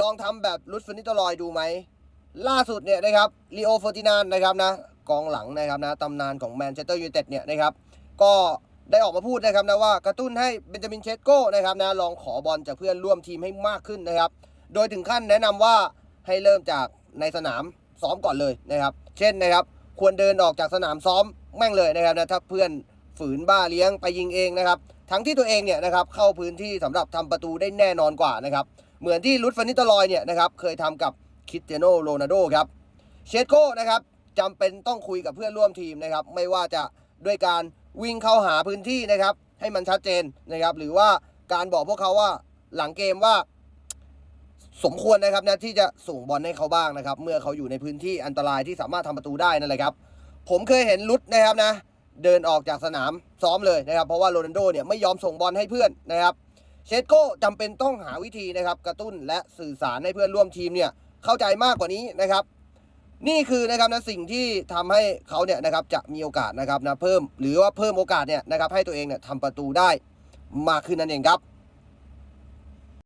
ลองทำแบบลุสฟินิตลอยดูไหม ล่าสุดเนี่ยนะครับลีโอเฟอร์ตินานนะครับนะกองหลังนะครับนะตำนานของแมนเชสเตอร์ยูไนเต็ดเนี่ยนะครับก็ได้ออกมาพูดนะครับนะว่ากระตุ้นให้เบนจามินเชสโก้นะครับนะลองขอบอลจากเพื่อนร่วมทีมให้มากขึ้นนะครับ โดยถึงขั้นแนะนำว่าให้เริ่มจากในสนามซ้อมก่อนเลยนะครับ เช่นนะครับ ควรเดินออกจากสนามซ้อมแม่งเลยนะครับนะถ้าเพื่อนฝืนบ้าเลี้ยงไปยิงเองนะครับ ทั้งที่ตัวเองเนี่ยนะครับเข้าพื้นที่สำหรับทำประตูได้แน่นอนกว่านะครับ เหมือนที่ลุดฟานิตลอยเนี่ยนะครับเคยทำกับคริสเตโนโรนัลโดครับเชสโก้นะครับจำเป็นต้องคุยกับเพื่อนร่วมทีมนะครับ ไม่ว่าจะด้วยการวิ่งเข้าหาพื้นที่นะครับ ให้มันชัดเจนนะครับ หรือว่าการบอกพวกเขาว่าหลังเกมว่า สมควรนะครับนะที่จะส่งบอลให้เขาบ้างนะครับ เมื่อเขาอยู่ในพื้นที่อันตรายที่สามารถทำประตูได้นั่นแหละครับ ผมเคยเห็นลุดนะครับนะ เดินออกจากสนามซ้อมเลยนะครับ เพราะว่าโรนัลโดเนี่ยไม่ยอมส่งบอลให้เพื่อนนะครับ เชสโก้จำเป็นต้องหาวิธีนะครับกระตุ้นและสื่อสารให้เพื่อนร่วมทีมเนี่ยเข้าใจมากกว่านี้นะครับ นี่คือนะครับนะสิ่งที่ทำให้เขาเนี่ยนะครับจะมีโอกาสนะครับนะเพิ่ม หรือว่าเพิ่มโอกาสเนี่ยนะครับให้ตัวเองเนี่ยทำประตูได้มากขึ้นนั่นเองครับ